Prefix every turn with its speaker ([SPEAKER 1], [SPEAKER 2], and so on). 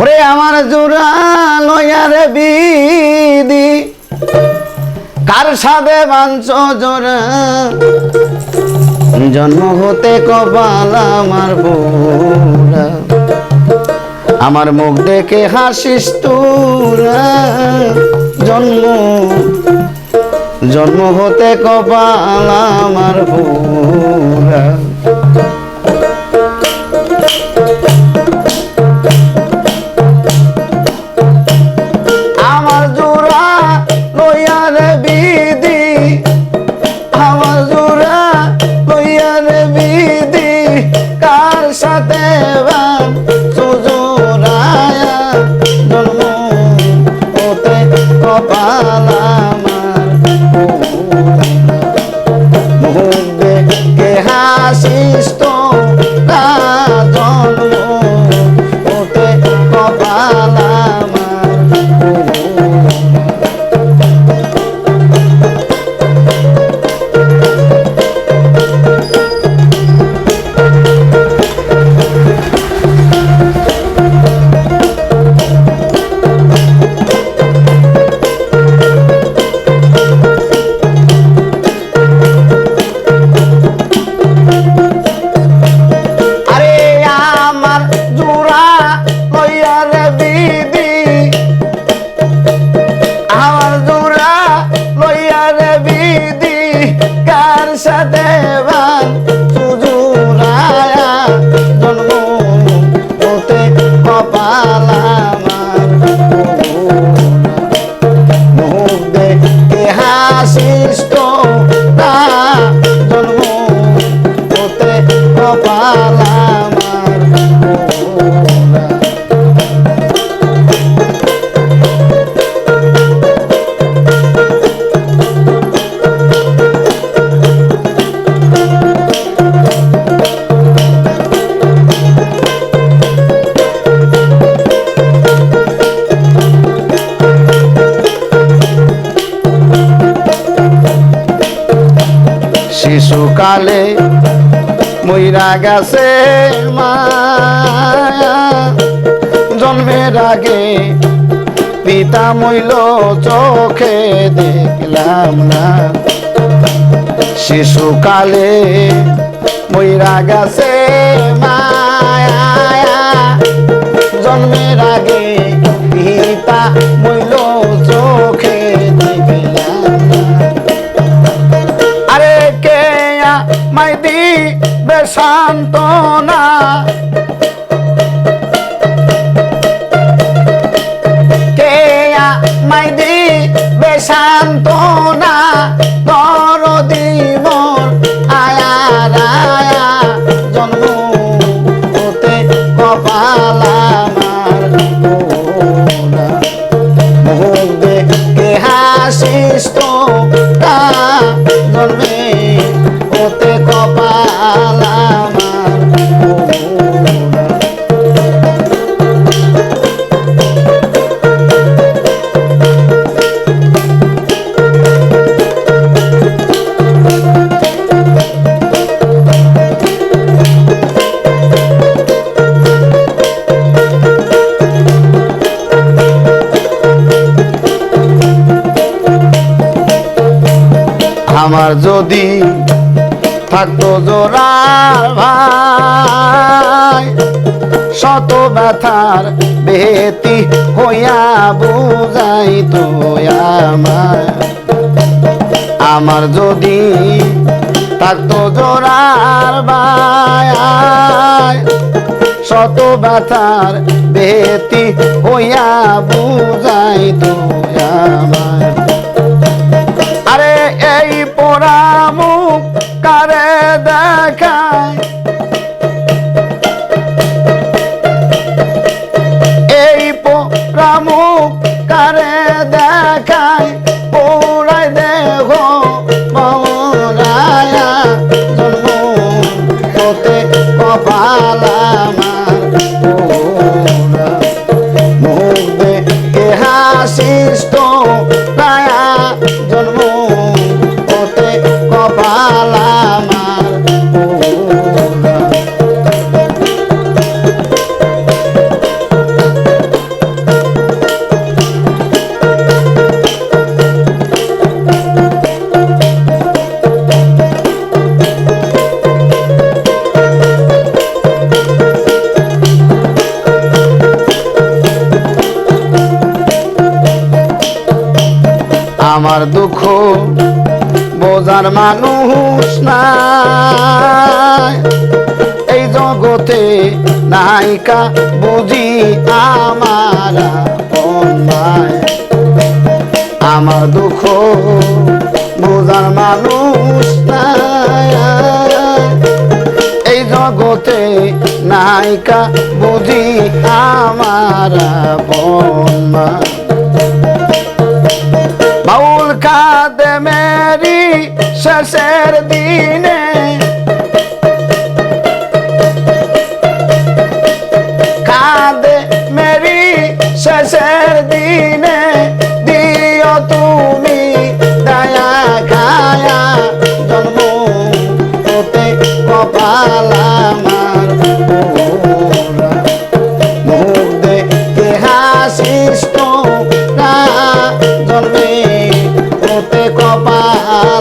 [SPEAKER 1] ওরে আমার জোড়া লয়ারে বিদি। কার সাথে বাঞ্চ জোড়া? জন্ম হতে কপাল আমার বোরা আমার মুখ দেখে হাসিস তোরা। জন্ম জন্ম হতে কপাল আমার বোরা সাথে সাথে শিশুকালে মইরা গেছে জন্মের আগে পিতা মইল চোখে দেখলাম না। শিশুকালে মইরা গেছে মায়া। জন্মের আগে পিতা মইল বেশান্ত না কে মাইদি বেশান্ত না তর দিমর আয়া। রায়া জন্ম হতে কপাল আমার মোরা। মুখ দেখে হাসিস জন্মে আমার যদি থাকতো জোড়ার ভাই, শত ব্যথার বেতি হইয়া বুঝাই তো আমার আমার যদি থাকতো জোড়ার ভাই, শত ব্যথার বেতি হইয়া বুঝাই তো আমার এই পোড়া মুখ কারে দেখায়? এই পোড়া মুখ কারে দেখায়? পোড়াই দেহ মরায়া জন্ম কপাল আমার দুঃখ বোঝার মানুষ নাই। এই জগতে নায়িকা বুঝি আমার আমার দুঃখ বোঝার মানুষ নাই। এই জগতে নায়িকা বুঝি আমার বন্যা শেষের দিনে কাঁদে মেরি শেষের দিনে দিও তুমি দয়া খায়া জন্ম হতে কপাল আমার পোড়া। মুখ দেখে হাসিস তোরা জন্মে হতে কপাল